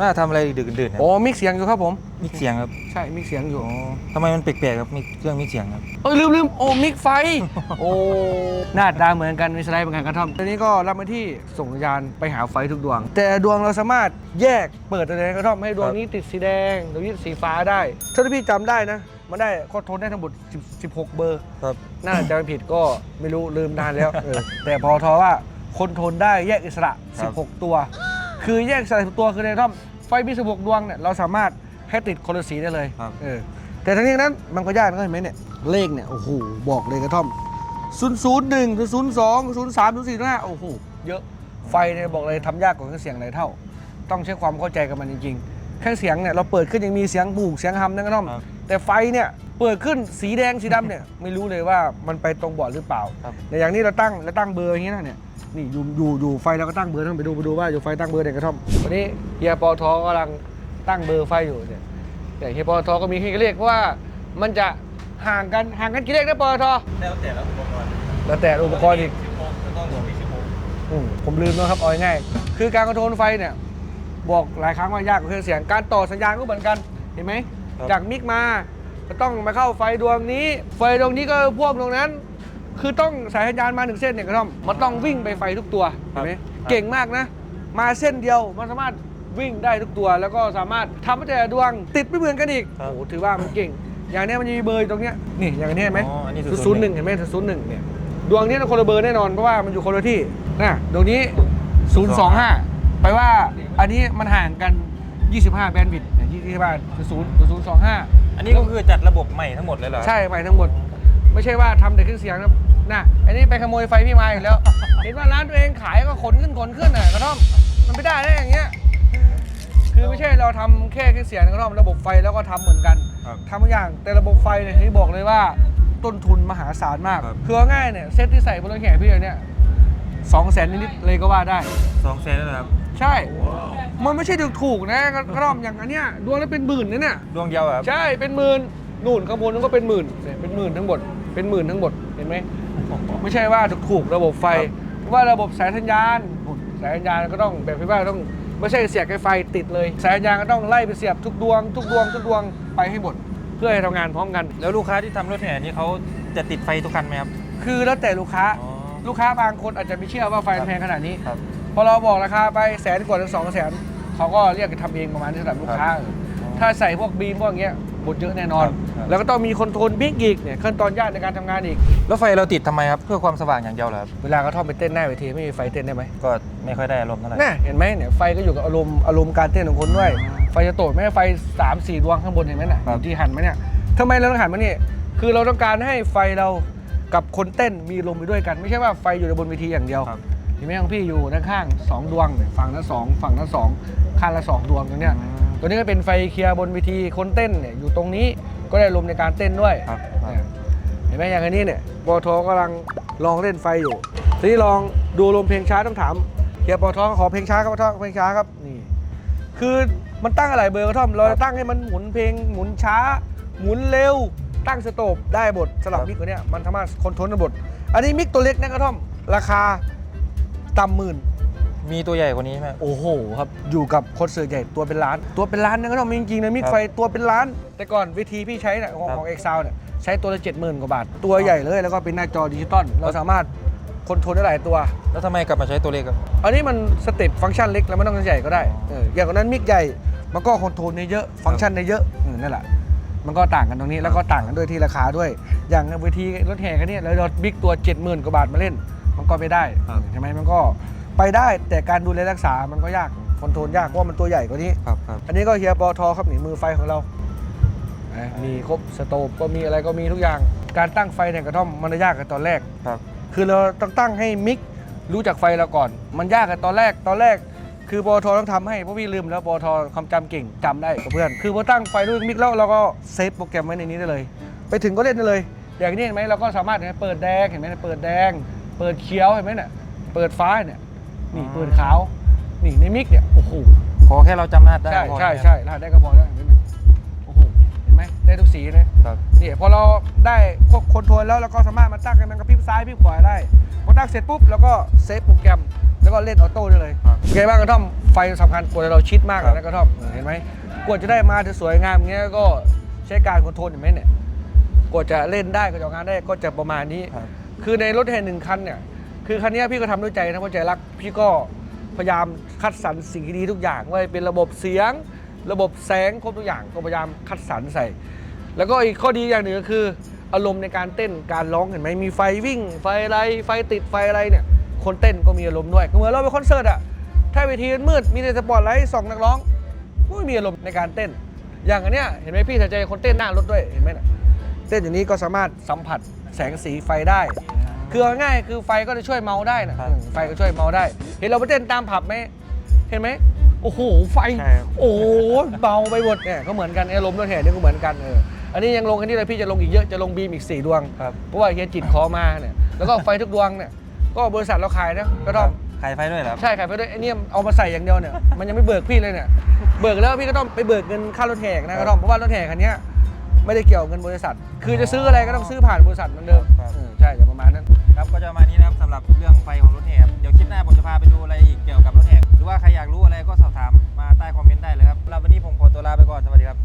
น่าทำอะไรดึกๆดื่นๆครับโอ้มิกเสียงอยู่ครับผม มิกเสียงครับใช่มิกเสียงอยู่อ๋อทำไมมันแปลกๆครับมิกเครื่องมิกเสียงครับเอ้ยลืมลืมโอ้มิกไฟ โอ้หน้าตาเหมือนกันมีสไลด์เหมือนกันกระท่อมตอนนี้ก็รับมาที่ส่งสัญญาณไปหาไฟทุกดวง แต่ดวงเราสามารถแยกเปิดตัวในกระท่อมให้ดวงนี้ติดสีแดงดวงนี้สีฟ้าได้ถ้าพี่จำได้นะมันได้ก็ทนได้ทั้งหมด10 16 เบอร์ครับน่าจะไม่ผิดก็ไม่รู้ลืมนานแล้วเออแต่พอทอว่าคนทนได้แยกอิสระครับ16 ตัว คือแยกอิสระ16ตัวคือในกระท่อมไฟมี16ดวงเนี่ยเราสามารถให้ติดคนละสีได้เลยครับ เออแต่ทั้งนี้ทั้งนั้นมันก็ยากนะเห็นไหมเนี่ยเลขเนี่ยโอ้โหบอกเลยกระท่อม 0 0 1 0 0 2 0 3 0 4 5โอ้โหเยอะไฟเนี่ยบอกเลยทำยากกว่าเครื่องเสียงหลายเท่า ต้องใช้ความเข้าใจกับมันจริงๆเครื่องเสียงเนี่ยเราเปิดขึ้นยังมีเสียงบูกเสียงฮัมนะกระท่อม ครับ แต่ไฟเนี่ยเปิดขึ้นสีแดงสีดำเนี่ย ไม่รู้เลยว่ามันไปตรงบอร์ดหรือเปล่าครับ แต่อย่างนี้เราตั้งเราตั้งเบอร์อย่างนี้นะเนี่ย นี่อยู่อยู่อยู่ไฟเราก็ตั้งเบอร์ต้องไปดูไปดูว่าอยู่ไฟตั้งเบอร์ไหนกระท่อมวันนี้เฮียปอทกำลังตั้งเบอร์ไฟอยู่เนี่ยแต่เฮียปอทก็มีให้เลขเพราะว่ามันจะห่างกันห่างกันกี่เลขนะปอทแล้วแต่แล้วอุปกรณ์แล้วแต่อุปกรณ์อีกสิบโมงจะต้องบอกมีสิบโมงอืมผมลืมแล้วครับเอาง่ายๆคือการคอนโทรลไฟเนี่ยบอกหลายครั้งว่ายากกว่าเครื่องเสียงการต่อสัญญาณก็เหมือนกันเห็นไหมจากมิกมาก็ต้องมาเข้าไฟดวงนี้ ไฟดวงนี้ก็พ่วงตรงนั้น คือต้องสายสัญญาณมาหนึ่งเส้นเนี่ยกระท่อมมันต้องวิ่งไปไฟทุกตัวเห็นไหมเก่งมากนะ มาเส้นเดียวมันสามารถวิ่งได้ทุกตัว แล้วก็สามารถทำให้แต่ละดวงติดไม่เหมือนกันอีกโอ้โหถือว่ามันเก่ง อย่างเนี้ยมันจะมีเบอร์อยู่ตรงเนี้ยนี่อย่างนี้เห็นไหมอ๋ออันนี้ศูนย์หนึ่งเห็นไหมศูนย์หนึ่งเนี่ยดวงนี้คนละเบอร์แน่นอนเพราะว่ามันอยู่คนละที่นะดวงนี้ 025แปลว่าอันนี้มันห่างกัน 25 แบนด์วิดต์เนี่ย25คือ0 025 อันนี้ก็คือจัดระบบใหม่ทั้งหมดเลยเหรอ ใช่ใหม่ทั้งหมด ไม่ใช่ว่าทำแต่เครื่องเสียงนะน่ะอันนี้ไปขโมยไฟพี่มาอีกแล้ว เห็นว่าร้านตัวเองขายก็ขนขึ้นขนขึ้นน่ะกระท่อมมันไม่ได้นะอย่างเงี้ยคือไม่ใช่เราทำแค่เครื่องเสียงนะกระท่อมระบบไฟแล้วก็ทำเหมือนกันครับ ทำทุกอย่างแต่ระบบไฟเนี่ยที่บอกเลยว่าต้นทุนมหาศาลมากครับ คือเอาง่ายเนี่ยเซตที่ใส่บนรถแข่งพี่เนี่ยสองแสนนิดๆเลยก็ว่าได้ สองแสนแล้วนะครับ ใช่ มันไม่ใช่ถูกถูกๆนะกระท่อมอย่างอันเนี้ยดวงละเป็นหมื่นนะเนี่ย ดวงเดียวอะครับ ใช่เป็นหมื่น นู่นข้างบนนั่นก็เป็นหมื่นเนี่ยเป็นหมื่นทั้งหมดเป็นหมื่นทั้งหมดเห็นไหมไม่ใช่ว่าถูกถูกๆระบบไฟเพราะว่าระบบสายสัญญาณนู่นสายสัญญาณก็ต้องแบบที่ว่าต้องไม่ใช่เสียบไฟติดเลยสายสัญญาณก็ต้องไล่ไปเสียบทุกดวง ทุกดวงทุกดวงไปให้หมดเพื่อให้ทำงานพร้อมกัน แล้วลูกค้าที่ทำรถแห่นี่เขาจะติดไฟทุกคันไหมครับ คือแล้วแต่ลูกค้าอ๋อลูกค้าบางคนอาจจะไม่เชื่อว่าไฟมันแพงขนาดนี้ครับพอเราบอกราคาไปแสนกว่าถึงสองแสนเขาก็เรียกกันทำเองประมาณนี้สำหรับลูกค้า ถ้าใส่พวกบีมพวกเงี้ย บดเยอะแน่นอน ครับ แล้วก็ต้องมีคอนโทรลบิ๊กอีกเนี่ยขั้นตอนยากในการทำงานอีก แล้วไฟเราติดทำไมครับ เพื่อความสว่างอย่างเดียวเหรอครับ เวลาเขาทอมไปเต้นหน้าเวทีไม่มีไฟเต้นได้ไหมก็ไม่ค่อยได้อารมณ์เท่าไหร่ น่าเห็นไหมเนี่ยไฟก็อยู่กับอารมณ์อารมณ์การเต้นของคนด้วย ไฟจะโตดไหม่ไฟ3ามสี่ดวงข้างบนเห็นไหมน่ะอยู่ที่หันมาเนี่ยทำไมเราต้องหันมานี่คือเราต้องการให้ไฟเรากับคนเต้นมีลมไปด้วยกัน ไม่ใช่ว่าไฟอยู่ในบนเวทีอย่างเดียว ครับ เห็นไหมของพี่อยู่ด้านข้างสองดวงเนี่ยฝั่งละสองฝั่งละสองข้างละสองดวงตรงเนี้ยตัวนี้ก็เป็นไฟเคลียร์บนเวทีคนเต้นเนี่ยอยู่ตรงนี้ก็ได้ลมในการเต้นด้วยครับครับเนี่ยเห็นไหมอย่างอันนี้เนี่ยปอทกำลังลองเล่นไฟอยู่ทีนี้ลองดูลมเพลงช้าต้องถามเฮียปอทขอเพลงช้าครับปอทเพลงช้าครับนี่คือมันตั้งอะไรเบอร์กระท่อม เราจะตั้งให้มันหมุนเพลงหมุนช้า หมุนเร็ว ตั้งสโตปได้บทสลับมิกตัวเนี้ยมันสามารถคอนโทรลได้บทอันนี้มิกตัวเล็กนะกระท่อม ราคา ต่ำหมื่น มีตัวใหญ่กว่านี้ไหมโอ้โหครับอยู่กับคอนเสิร์ตใหญ่ตัวเป็นล้าน ตัวเป็นล้านนะก็ต้องมีจริงๆนะมิกครับไฟตัวเป็นล้าน แต่ก่อนวิธีพี่ใช้เนี่ยของครับของเอ็กซาวเนี่ยใช้ตัวละเจ็ดหมื่นกว่าบาท ตัวใหญ่เลยแล้วก็เป็นหน้าจอดิจิตอลเราสามารถคอนโทรลได้หลายตัว แล้วทำไมกลับมาใช้ตัวเล็กครับอันนี้มันสเต็ปฟังก์ชันเล็กแล้วไม่ต้องใหญ่ก็ได้เอออย่างนั้นมิกใหญ่มันก็คอนโทรลในเยอะฟังก์ชันในเยอะอืมนั่นแหละมันก็ต่างกันตรงนี้แล้วก็ต่างกันด้วยที่ราคาด้วย อย่างเวทีรถแห่กันเนี่ยแล้วเราบิ๊กตัว 70,000กว่าบาทมาเล่น มันก็ไม่ได้ครับใช่ไหมมันก็ไปได้แต่การดูแลรักษามันก็ยากคอนโทรลยากเพราะว่ามันตัวใหญ่กว่านี้ ครับครับอันนี้ก็เฮียปอทอครับนี่มือไฟของเรานะมีครบสโตปก็มีอะไรก็มีทุกอย่าง การตั้งไฟในกระท่อมมันยากกันตอนแรก ครับคือเราต้องตั้งให้มิกรู้จักไฟเราก่อน มันยากกันตอนแรกตอนแรก คือปอทต้องทำให้เพราะพี่ลืมแล้วปอทความจำเก่งจำได้กับเพื่อน คือพอตั้งไฟด้วยมิกแล้วเราก็เซฟโปรแกรมไว้ในนี้ได้เลย ไปถึงก็เล่นได้เลย อย่างนี้เห็นไหมเราก็สามารถเห็นไหมเปิดแดงเห็นไหมเปิดแดง เปิดเขียวเห็นไหมเนี่ย เปิดฟ้าเนี่ย นี่เปิดขาว นี่ในมิกเนี่ย โอ้โห ขอแค่เราจำรหัสได้ใช่พอใช่นะครับใช่รหัสได้ก็พอแล้วเห็นไหมโอ้โห เห็นไหมได้ทุกสีเลย ครับนี่พอเราได้ควบคอนโทรลแล้วเราก็สามารถมาตั้งให้มันกระพริบซ้ายพริบขวาได้พอตั้งเสร็จปุ๊บแล้วก็เซฟโปรแกรม แล้วก็เล่นออโต้ได้เลยครับโอเคบ้างกระท่อมไฟสำคัญกว่าเราชิดมากครับนะกระท่อมเออเห็นไหมกว่าจะได้มาจะสวยงามอย่างเงี้ยก็ใช้การคอนโทรลเห็นไหมเนี่ยกว่าจะเล่นได้กว่าจะออกงานได้ก็จะประมาณนี้ คือในรถแห่หนึ่งคันเนี่ยคือคันนี้พี่ก็ทำด้วยใจนะเพราะใจรัก พี่ก็พยายามคัดสรรสิ่งที่ดีทุกอย่างว่าเป็นระบบเสียง ระบบแสงครบทุกอย่างก็พยายามคัดสรรใส่ แล้วก็อีกข้อดีอย่างหนึ่งก็คือ อารมณ์ในการเต้นการร้องเห็นไหมมีไฟวิ่ง ไฟอะไรไฟติดไฟอะไรเนี่ยคนเต้นก็มีอารมณ์ด้วยเหมือนเราไปคอนเสิร์ตอะถ้าเวทีมันมืดมีแต่สปอตไลท์ส่องนักร้องก็ไม่มีอารมณ์ในการเต้น อย่างอันเนี้ยเห็นไหมพี่สนใจคนเต้นหน้ารถด้วยเห็นไหมน่ะ เต้นอย่างนี้ก็สามารถสัมผัสแสงสีไฟได้ คือเอาง่ายๆคือไฟก็จะช่วยเมาได้นะครับอืมไฟก็ช่วยเมาได้ เห็นเราไปเต้นตามผับไหมเห็นไหมโอ้โหไฟ ใช่ครับ โอ้โหเบาไปหมดเนี่ยก็เหมือนกันอารมณ์รถแห่เนี่ยก็เหมือนกันเอออันนี้ยังลงแค่นี้เลยพี่จะลงอีกเยอะจะลงบีมอีกสี่ดวง ครับเพราะว่าเฮียจิตขอมาเนี่ยแล้วก็ไฟทุกดวงเนี่ยก็บริษัทเราขายนะก็ต้อง ขายไฟด้วยเหรอครับ ใช่ขายไฟด้วยไอ้เนี่ยเอามาใส่อย่างเดียวเนี่ย มันยังไม่เบิกพี่เลยเนี่ย เบิกแล้วพี่ก็ต้องไปเบิกเงินค่ารถแห่นะก็ต้องเพราะว่ารถแห่คันเนี้ย ไม่ได้เกี่ยวกับเงินบริษัท คือจะซื้ออะไรก็ต้องซื้อผ่านบริษัทเหมือนเดิมครับใช่ประมาณนั้น ครับก็จะมาณนี้นะครับสำหรับเรื่องไฟของรถแห่เดี๋ยวคลิปหน้าผมจะพาไปดูอะไรอีกเกี่ยวกับรถแห่หรือว่าใครอยากรู้อะไรก็สอบถามมาใต้คอมเมนต์ได้เลยครับสำหรับวันนี้ผมขอตัวลาไปก่อนสวัสดีครับ